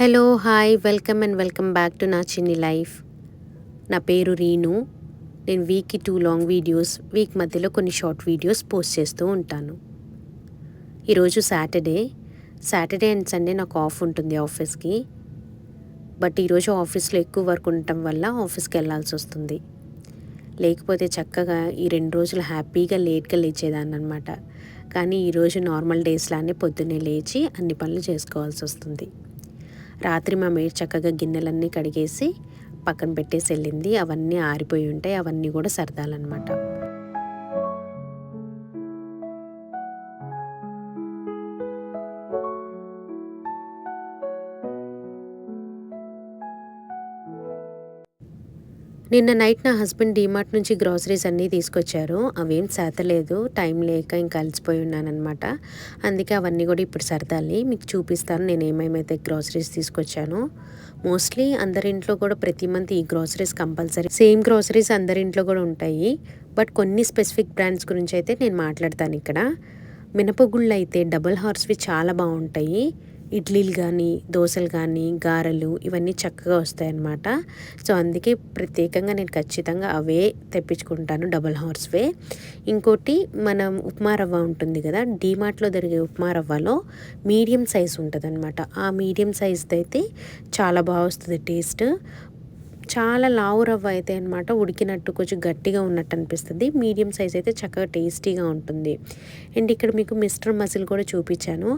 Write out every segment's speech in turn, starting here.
Hello hi welcome and welcome back to నా చిన్ని life. నా పేరు రీను. నేను వీక్కి టూ లాంగ్ వీడియోస్ వీక్ మధ్యలో కొన్ని షార్ట్ వీడియోస్ పోస్ట్ చేస్తూ ఉంటాను. ఈరోజు సాటర్డే. సాటర్డే అండ్ సండే నాకు ఆఫ్ ఉంటుంది ఆఫీస్కి. బట్ ఈరోజు ఆఫీస్లో ఎక్కువ వర్క్ ఉండటం వల్ల ఆఫీస్కి వెళ్ళాల్సి వస్తుంది. లేకపోతే చక్కగా ఈ రెండు రోజులు హ్యాపీగా లేట్గా లేచేదాన్ని అనమాట కానీ ఈరోజు నార్మల్ డేస్లానే పొద్దున్నే లేచి అన్ని పనులు చేసుకోవాల్సి వస్తుంది. రాత్రి మా మేడ్ చక్కగా గిన్నెలన్నీ కడిగేసి పక్కన పెట్టేసి వెళ్ళింది. అవన్నీ ఆరిపోయి ఉంటాయి. అవన్నీ కూడా సరదాలన్నమాట. నిన్న నైట్ నా హస్బెండ్ డీమార్ట్ నుంచి గ్రాసరీస్ అన్నీ తీసుకొచ్చారు. అవేం సేతలేదు టైం లేక ఇంకా కలిసిపోయి ఉన్నానమాట అందుకే అవన్నీ కూడా ఇప్పుడు సరదాలి. మీకు చూపిస్తాను నేను ఏమేమైతే గ్రాసరీస్ తీసుకొచ్చాను. మోస్ట్లీ అందరింట్లో కూడా ప్రతి మంత్ ఈ గ్రాసరీస్ కంపల్సరీ. సేమ్ గ్రాసరీస్ అందరింట్లో కూడా ఉంటాయి. బట్ కొన్ని స్పెసిఫిక్ బ్రాండ్స్ గురించి అయితే నేను మాట్లాడతాను ఇక్కడ. మినపగుళ్ళు అయితే డబల్ హార్స్వి చాలా బాగుంటాయి. ఇడ్లీలు కానీ దోశలు కానీ గారెలు ఇవన్నీ చక్కగా వస్తాయి అన్నమాట సో అందుకే ప్రత్యేకంగా నేను ఖచ్చితంగా అవే తెప్పించుకుంటాను డబల్ హార్స్వే ఇంకోటి మనం ఉప్మా రవ్వ ఉంటుంది కదా డీమార్ట్లో దొరికే ఉప్మా రవ్వలో మీడియం సైజ్ ఉంటుంది అనమాట ఆ మీడియం సైజ్ది అయితే చాలా బాగా వస్తుంది టేస్ట్. చాలా లావు రవ్వ అయితే అనమాట ఉడికినట్టు కొంచెం గట్టిగా ఉన్నట్టు అనిపిస్తుంది. మీడియం సైజ్ అయితే చక్కగా టేస్టీగా ఉంటుంది. అండ్ ఇక్కడ మీకు మిస్టర్ మజిల్ కూడా చూపించాను.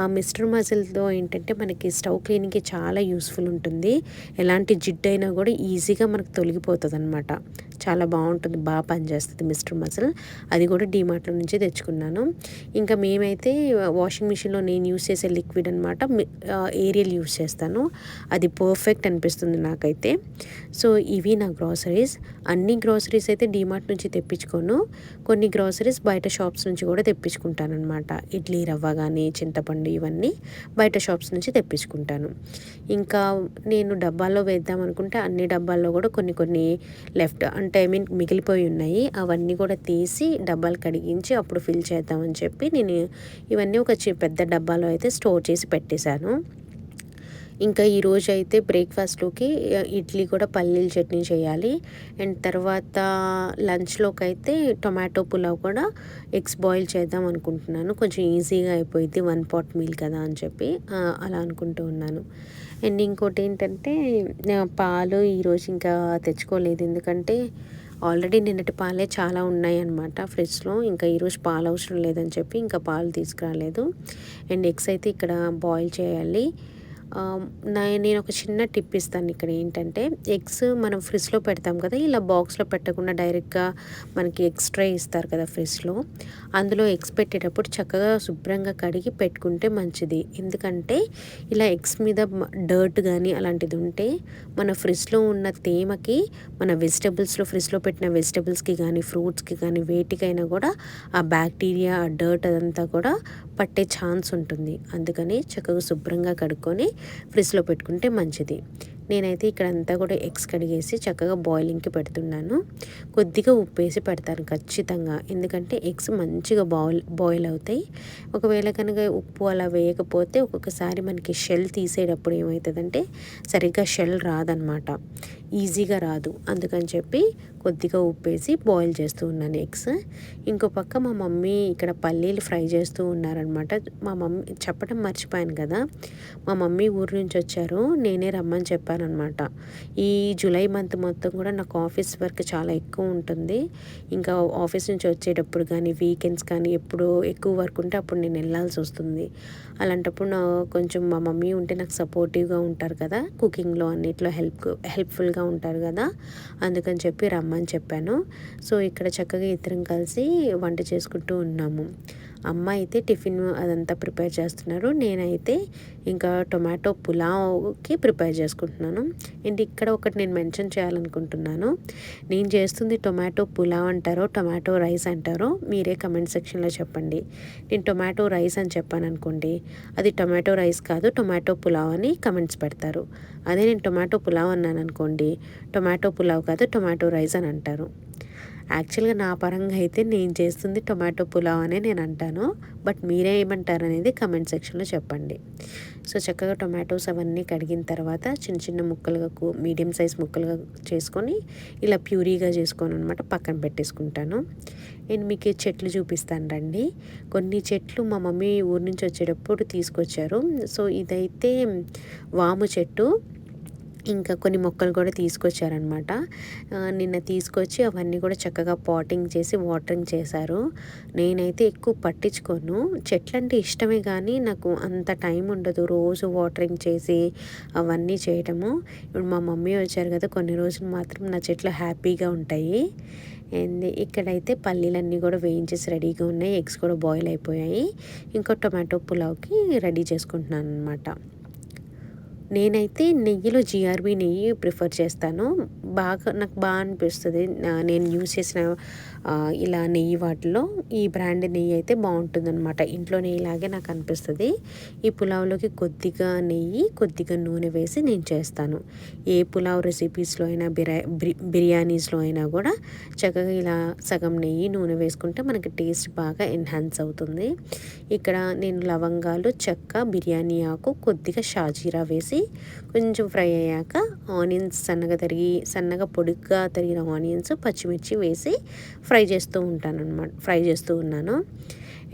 ఆ మిస్టర్ మజిల్తో ఏంటంటే మనకి స్టవ్ క్లీనింగ్కి చాలా యూస్ఫుల్ ఉంటుంది. ఎలాంటి జిడ్డు అయినా కూడా ఈజీగా మనకు తొలగిపోతుంది అనమాట చాలా బాగుంటుంది బాగా పనిచేస్తుంది మిస్టర్ మజిల్. అది కూడా డీమార్ట్లో నుంచి తెచ్చుకున్నాను. ఇంకా మేమైతే వాషింగ్ మిషన్లో నేను యూస్ చేసే లిక్విడ్ అనమాట ఏరియల్ యూస్ చేస్తాను. అది పర్ఫెక్ట్ అనిపిస్తుంది నాకైతే. సో ఇవి నా గ్రాసరీస్. అన్ని గ్రాసరీస్ అయితే డీమార్ట్ నుంచి తెప్పించుకోను. కొన్ని గ్రాసరీస్ బయట షాప్స్ నుంచి కూడా తెప్పించుకుంటాను అనమాట ఇడ్లీ రవ్వ కానీ చింతపండు ఇవన్నీ బయట షాప్స్ నుంచి తెప్పించుకుంటాను. ఇంకా నేను డబ్బాల్లో వేద్దాం అనుకుంటే అన్ని డబ్బాల్లో కూడా కొన్ని కొన్ని లెఫ్ట్ అంటే ఐ మీన్ మిగిలిపోయి ఉన్నాయి. అవన్నీ కూడా తీసి డబ్బాలు కడిగించి అప్పుడు ఫిల్ చేద్దామని చెప్పి నేను ఇవన్నీ ఒక పెద్ద డబ్బాలో అయితే స్టోర్ చేసి పెట్టేశాను. ఇంకా ఈరోజు అయితే బ్రేక్ఫాస్ట్లోకి ఇడ్లీ కూడా పల్లీల చట్నీ చేయాలి. అండ్ తర్వాత లంచ్లోకి అయితే టొమాటో పులావ్ కూడా ఎగ్స్ బాయిల్ చేద్దాం అనుకుంటున్నాను. కొంచెం ఈజీగా అయిపోయింది వన్ పాట్ మీల్ కదా అని చెప్పి అలా అనుకుంటూ ఉన్నాను. అండ్ ఇంకోటి ఏంటంటే పాలు ఈరోజు ఇంకా తెచ్చుకోలేదు. ఎందుకంటే ఆల్రెడీ నిన్నటి పాలే చాలా ఉన్నాయి అనమాట ఫ్రిడ్జ్లో. ఇంకా ఈరోజు పాలు అవసరం లేదని చెప్పి ఇంకా పాలు తీసుకురాలేదు. అండ్ ఎగ్స్ అయితే ఇక్కడ బాయిల్ చేయాలి. నేను ఒక చిన్న టిప్ ఇస్తాను ఇక్కడ ఏంటంటే ఎగ్స్ మనం ఫ్రిడ్జ్లో పెడతాం కదా ఇలా బాక్స్లో పెట్టకుండా డైరెక్ట్గా మనకి ఎక్స్ట్రా ఇస్తారు కదా ఫ్రిడ్జ్లో అందులో ఎగ్స్ పెట్టేటప్పుడు చక్కగా శుభ్రంగా కడిగి పెట్టుకుంటే మంచిది. ఎందుకంటే ఇలా ఎగ్స్ మీద డర్ట్ కానీ అలాంటిది ఉంటే మన ఫ్రిడ్జ్లో ఉన్న తేమకి మన వెజిటబుల్స్లో ఫ్రిడ్జ్లో పెట్టిన వెజిటబుల్స్కి కానీ ఫ్రూట్స్కి కానీ వేటికైనా కూడా ఆ బ్యాక్టీరియా ఆ డర్ట్ అదంతా కూడా పట్టే ఛాన్స్ ఉంటుంది. అందుకని చక్కగా శుభ్రంగా కడుక్కొని ఫ్రిడ్జ్లో పెట్టుకుంటే మంచిది. నేనైతే ఇక్కడ అంతా కూడా ఎగ్స్ కడిగేసి చక్కగా బాయిలింగ్కి పెడుతున్నాను. కొద్దిగా ఉప్పు వేసి పెడతాను ఖచ్చితంగా. ఎందుకంటే ఎగ్స్ మంచిగా బాయిల్ బాయిల్ అవుతాయి. ఒకవేళ కనుక ఉప్పు అలా వేయకపోతే ఒక్కొక్కసారి మనకి షెల్ తీసేటప్పుడు ఏమవుతుందంటే సరిగ్గా షెల్ రాదనమాట. ఈజీగా రాదు. అందుకని చెప్పి కొద్దిగా ఉప్పేసి బాయిల్ చేస్తూ ఉన్నాను ఎగ్స్. ఇంకో పక్క మా మమ్మీ ఇక్కడ పల్లీలు ఫ్రై చేస్తూ ఉన్నారనమాట. మా మమ్మీ చెప్పడం మర్చిపోయాను కదా. మా మమ్మీ ఊరు నుంచి వచ్చారు. నేనే రమ్మని చెప్పాను అనమాట ఈ జూలై మంత్ మొత్తం కూడా నాకు ఆఫీస్ వర్క్ చాలా ఎక్కువ ఉంటుంది. ఇంకా ఆఫీస్ నుంచి వచ్చేటప్పుడు కానీ వీకెండ్స్ కానీ ఎప్పుడు ఎక్కువ వర్క్ ఉంటే అప్పుడు నేను వెళ్ళాల్సి వస్తుంది. అలాంటప్పుడు నా కొంచెం మా మమ్మీ ఉంటే నాకు సపోర్టివ్గా ఉంటారు కదా. కుకింగ్లో అన్నిట్లో హెల్ప్ హెల్ప్ఫుల్గా ఉంటారు కదా. అందుకని చెప్పి రమ్మ రమ్మని చెప్పాను. సో ఇక్కడ చక్కగా ఇద్దరం కలిసి వంట చేసుకుంటూ ఉన్నాము. అమ్మ అయితే టిఫిన్ అదంతా ప్రిపేర్ చేస్తున్నారు. నేనైతే ఇంకా టొమాటో పులావ్కి ప్రిపేర్ చేసుకుంటున్నాను. అండ్ ఇక్కడ ఒకటి నేను మెన్షన్ చేయాలనుకుంటున్నాను. నేను చేస్తుంది టొమాటో పులావ్ అంటారో టొమాటో రైస్ అంటారో మీరే కమెంట్ సెక్షన్లో చెప్పండి. నేను టొమాటో రైస్ అని చెప్పాను అనుకోండి అది టొమాటో రైస్ కాదు టొమాటో పులావ్ అని కమెంట్స్ పెడతారు. అదే నేను టొమాటో పులావ్ అన్నాను అనుకోండి టొమాటో పులావ్ కాదు టొమాటో రైస్ అని అంటారు. యాక్చువల్గా నా పరంగా అయితే నేను చేస్తుంది టొమాటో పులావ్ అనే నేను అంటాను. బట్ మీరే ఏమంటారు అనేది కమెంట్ సెక్షన్లో చెప్పండి. సో చక్కగా టొమాటోస్ అవన్నీ కడిగిన తర్వాత చిన్న చిన్న ముక్కలుగా మీడియం సైజ్ ముక్కలుగా చేసుకొని ఇలా ప్యూరీగా చేసుకొని అనమాట పక్కన పెట్టేసుకుంటాను. నేను మీకు చెట్లు చూపిస్తాను రండి. కొన్ని చెట్లు మా మమ్మీ ఊరి నుంచి వచ్చేటప్పుడు తీసుకొచ్చారు. సో ఇదైతే వాము చెట్టు. ఇంకా కొన్ని మొక్కలు కూడా తీసుకొచ్చారనమాట నిన్న తీసుకొచ్చి అవన్నీ కూడా చక్కగా పాటింగ్ చేసి వాటరింగ్ చేశారు. నేనైతే ఎక్కువ పట్టించుకోను. చెట్లంటే ఇష్టమే కానీ నాకు అంత టైం ఉండదు రోజు వాటరింగ్ చేసి అవన్నీ చేయటము. ఇప్పుడు మా మమ్మీ వచ్చారు కదా కొన్ని రోజులు మాత్రం నా చెట్లు హ్యాపీగా ఉంటాయి. అండ్ ఇక్కడైతే పల్లీలన్నీ కూడా వేయించేసి రెడీగా ఉన్నాయి. ఎగ్స్ కూడా బాయిల్ అయిపోయాయి. ఇంకో టొమాటో పులావ్కి రెడీ చేసుకుంటున్నాను అనమాట నేనైతే నెయ్యిలో జిఆర్బి నెయ్యి ప్రిఫర్ చేస్తాను. బాగా నాకు బాగా అనిపిస్తుంది. నేను యూజ్ చేసిన ఇలా నెయ్యి వాటిలో ఈ బ్రాండ్ నెయ్యి అయితే బాగుంటుంది అనమాట ఇంట్లో నెయ్యిలాగే నాకు అనిపిస్తుంది. ఈ పులావ్లోకి కొద్దిగా నెయ్యి కొద్దిగా నూనె వేసి నేను చేస్తాను. ఏ పులావ్ రెసిపీస్లో అయినా బిర్యా బిర్యానీస్లో అయినా కూడా చక్కగా ఇలా సగం నెయ్యి నూనె వేసుకుంటే మనకి టేస్ట్ బాగా ఎన్హాన్స్ అవుతుంది. ఇక్కడ నేను లవంగాలు చెక్క బిర్యానీ ఆకు కొద్దిగా షాజీరా వేసి కొంచెం ఫ్రై అయ్యాక ఆనియన్స్ సన్నగా తరిగి సన్నగా పొడిగ్గా తరిగిన ఆనియన్స్ పచ్చిమిర్చి వేసి ఫ్రై చేస్తూ ఉంటాను అనమాట ఫ్రై చేస్తూ ఉన్నాను.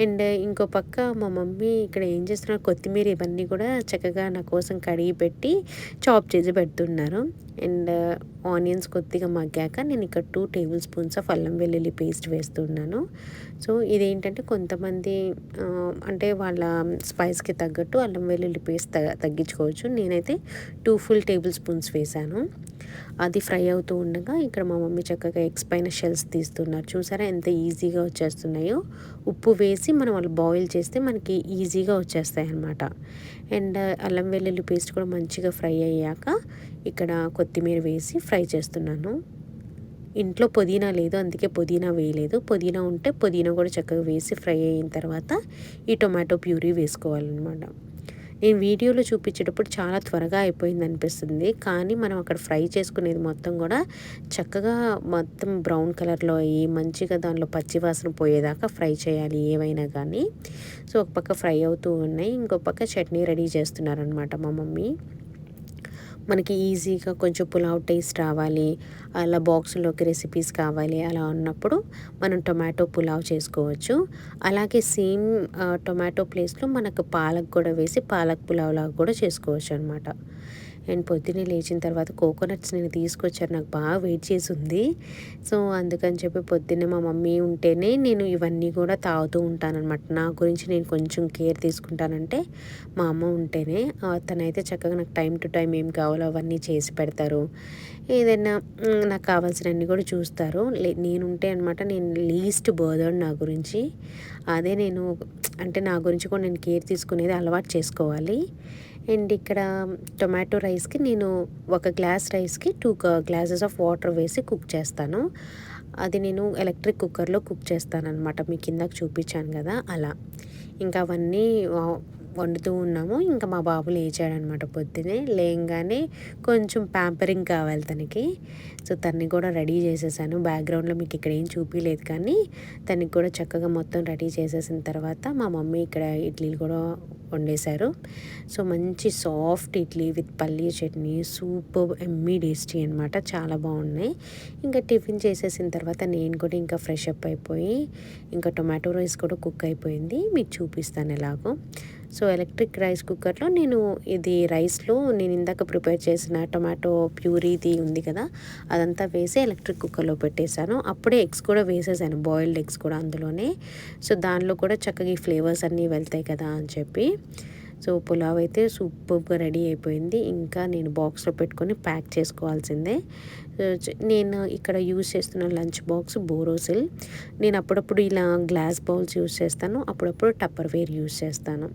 అండ్ ఇంకో పక్క మా మమ్మీ ఇక్కడ ఏం చేస్తున్నారు? కొత్తిమీర ఇవన్నీ కూడా చక్కగా నా కోసం కడిగి పెట్టి చాప్ చేసి పెడుతున్నారు. అండ్ ఆనియన్స్ కొద్దిగా మగ్గాక నేను ఇక్కడ టూ టేబుల్ స్పూన్స్ ఆఫ్ అల్లం వెల్లుల్లి పేస్ట్ వేస్తున్నాను. సో ఇదేంటంటే కొంతమంది అంటే వాళ్ళ స్పైస్కి తగ్గట్టు అల్లం వెల్లుల్లి పేస్ట్ తగ్గించుకోవచ్చు. నేనైతే టూ ఫుల్ టేబుల్ స్పూన్స్ వేసాను అది ఫ్రై అవుతూ ఉండగా ఇక్కడ మా మమ్మీ చక్కగా ఎగ్స్ పైన షెల్స్ తీస్తున్నారు. చూసారా ఎంత ఈజీగా వచ్చేస్తున్నాయో. ఉప్పు వేసి మనం వాళ్ళు బాయిల్ చేస్తే మనకి ఈజీగా వచ్చేస్తాయి అన్నమాట అండ్ అల్లం వెల్లుల్లి పేస్ట్ కూడా మంచిగా ఫ్రై అయ్యాక ఇక్కడ కొత్తిమీర వేసి ఫ్రై చేస్తున్నాను. ఇంట్లో పుదీనా లేదు అందుకే పుదీనా వేయలేదు. పుదీనా ఉంటే పుదీనా కూడా చక్కగా వేసి ఫ్రై అయిన తర్వాత ఈ టొమాటో ప్యూరీ వేసుకోవాలన్నమాట. నేను వీడియోలో చూపించేటప్పుడు చాలా త్వరగా అయిపోయింది అనిపిస్తుంది. కానీ మనం అక్కడ ఫ్రై చేసుకునేది మొత్తం కూడా చక్కగా మొత్తం బ్రౌన్ కలర్లో అయ్యి మంచిగా దానిలో పచ్చివాసన పోయేదాకా ఫ్రై చేయాలి ఏవైనా కానీ. సో ఒక పక్క ఫ్రై అవుతూ ఉన్నాయి. ఇంకో పక్క చట్నీ రెడీ చేస్తున్నారనమాట మా మమ్మీ. మనకి ఈజీగా కొంచెం పులావ్ టేస్ట్ రావాలి. అలా బాక్స్లోకి రెసిపీస్ కావాలి అలా ఉన్నప్పుడు మనం టొమాటో పులావ్ చేసుకోవచ్చు. అలాగే సేమ్ టొమాటో ప్లేస్లో మనకు పాలక్ కూడా వేసి పాలక్ పులావ్ లాగా కూడా చేసుకోవచ్చు అనమాట అండ్ పొద్దున్నే లేచిన తర్వాత కోకోనట్స్ నేను తీసుకొచ్చారు నాకు బాగా వెయిట్ చేసి ఉంది. సో అందుకని చెప్పి పొద్దున్నే మా మమ్మీ ఉంటేనే నేను ఇవన్నీ కూడా తాగుతూ ఉంటానన్నమాట. నా గురించి నేను కొంచెం కేర్ తీసుకుంటానంటే మా అమ్మ ఉంటేనే తనైతే చక్కగా నాకు టైం టు టైం ఏం కావాలో అవన్నీ చేసి పెడతారు. ఏదైనా నాకు కావాల్సినవన్నీ కూడా చూస్తారు. నేనుంటే అనమాట నేను లీస్ట్ బర్దర్డ్ నా గురించి. అదే నేను అంటే నా గురించి కూడా నేను కేర్ తీసుకునేది అలవాటు చేసుకోవాలి. అండ్ ఇక్కడ టొమాటో రైస్కి నేను ఒక గ్లాస్ రైస్కి టూ గ్లాసెస్ ఆఫ్ వాటర్ వేసి కుక్ చేస్తాను. అది నేను ఎలక్ట్రిక్ కుక్కర్లో కుక్ చేస్తాను అనమాట మీ కిందకు చూపించాను కదా అలా. ఇంకా అవన్నీ వండుతూ ఉన్నాము. ఇంకా మా బాబు లేచాడనమాట పొద్దునే. లేయంగానే కొంచెం ప్యాంపరింగ్ కావాలి తనకి. సో తన్ని కూడా రెడీ చేసేసాను. బ్యాక్గ్రౌండ్లో మీకు ఇక్కడ ఏం చూపించలేదు కానీ తనకి కూడా చక్కగా మొత్తం రెడీ చేసేసిన తర్వాత మా మమ్మీ ఇక్కడ ఇడ్లీలు కూడా వండేశారు. సో మంచి సాఫ్ట్ ఇడ్లీ విత్ పల్లీ చట్నీ. సూపర్ ఎమ్మీ టేస్టీ అనమాట. చాలా బాగున్నాయి. ఇంకా టిఫిన్ చేసేసిన తర్వాత నేను కూడా ఇంకా ఫ్రెష్ అప్ అయిపోయి ఇంకా టొమాటో రైస్ కూడా కుక్ అయిపోయింది. మీకు చూపిస్తాను ఎలాగో. సో ఎలక్ట్రిక్ రైస్ కుక్కర్లో నేను ఇది రైస్లో నేను ఇందాక ప్రిపేర్ చేసిన టొమాటో ప్యూరీది ఉంది కదా అదంతా వేసి ఎలక్ట్రిక్ కుక్కర్లో పెట్టేశాను. అప్పుడే ఎగ్స్ కూడా వేసేసాను బాయిల్డ్ ఎగ్స్ కూడా అందులోనే. సో దానిలో కూడా చక్కగా ఈ ఫ్లేవర్స్ అన్నీ వెళ్తాయి కదా అని చెప్పి. సో పులావ్ అయితే సూపర్గా రెడీ అయిపోయింది. ఇంకా నేను బాక్స్లో పెట్టుకొని ప్యాక్ చేసుకోవాల్సిందే. నేను ఇక్కడ యూజ్ చేస్తున్న లంచ్ బాక్స్ బోరోసిల్. నేను అప్పుడప్పుడు ఇలా గ్లాస్ బౌల్స్ యూజ్ చేస్తాను అప్పుడప్పుడు టప్పర్ వేర్ యూజ్ చేస్తాను.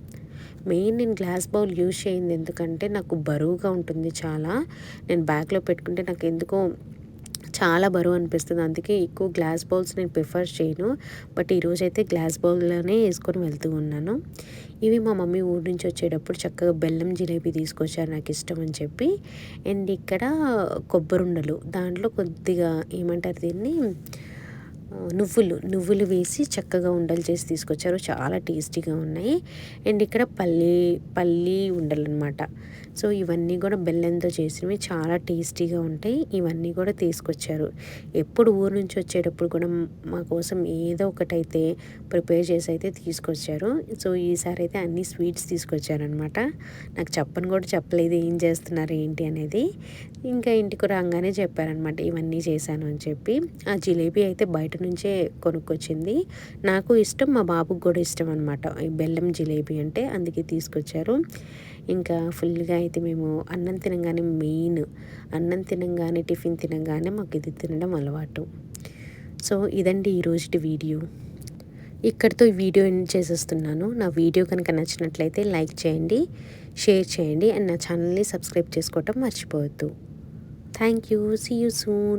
మెయిన్ నేను గ్లాస్ బౌల్ యూజ్ చేయింది ఎందుకంటే నాకు బరువుగా ఉంటుంది చాలా. నేను బ్యాగ్లో పెట్టుకుంటే నాకు ఎందుకో చాలా బరువు అనిపిస్తుంది. అందుకే ఎక్కువ గ్లాస్ బౌల్స్ నేను ప్రిఫర్ చేయను. బట్ ఈరోజు అయితే గ్లాస్ బౌల్లోనే వేసుకొని వెళ్తూ ఉన్నాను. ఇవి మా మమ్మీ ఊరి నుంచి వచ్చేటప్పుడు చక్కగా బెల్లం జిలేబీ తీసుకొచ్చారు నాకు ఇష్టం అని చెప్పి. అండ్ ఇక్కడ కొబ్బరి ఉండలు. దాంట్లో కొద్దిగా ఏమంటారు దీన్ని? నువ్వులు నువ్వులు వేసి చక్కగా ఉండలు చేసి తీసుకొచ్చారు. చాలా టేస్టీగా ఉన్నాయి. అండ్ ఇక్కడ పల్లి పల్లి ఉండలు అనమాట సో ఇవన్నీ కూడా బెల్లంతో చేసినవి చాలా టేస్టీగా ఉంటాయి. ఇవన్నీ కూడా తీసుకొచ్చారు. ఎప్పుడు ఊరు నుంచి వచ్చేటప్పుడు కూడా మా కోసం ఏదో ఒకటైతే ప్రిపేర్ చేసి అయితే తీసుకొచ్చారు. సో ఈసారి అయితే అన్ని స్వీట్స్ తీసుకొచ్చారనమాట నాకు చెప్పని కూడా చెప్పలేదు ఏం చేస్తున్నారు ఏంటి అనేది. ఇంకా ఇంటికి రాగానే చెప్పారనమాట ఇవన్నీ చేశాను అని చెప్పి. ఆ జిలేబీ అయితే బయట నుంచే కొనుక్కొచ్చింది. నాకు ఇష్టం మా బాబుకి కూడా ఇష్టం అనమాట. ఈ బెల్లం జిలేబీ అంటే అందుకే తీసుకొచ్చారు. ఇంకా ఫుల్గా అయితే మేము అన్నం తినగానే మెయిన్ అన్నం తినగానే టిఫిన్ తినగానే మాకు ఇది తినడం అలవాటు. సో ఇదండి ఈరోజుటి వీడియో. ఇక్కడితో ఈ వీడియో ఎండ్ చేసేస్తున్నాను. నా వీడియో కనుక నచ్చినట్లయితే లైక్ చేయండి షేర్ చేయండి అండ్ నా ఛానల్ని సబ్స్క్రైబ్ చేసుకోవటం మర్చిపోవద్దు. Thank you. See you soon.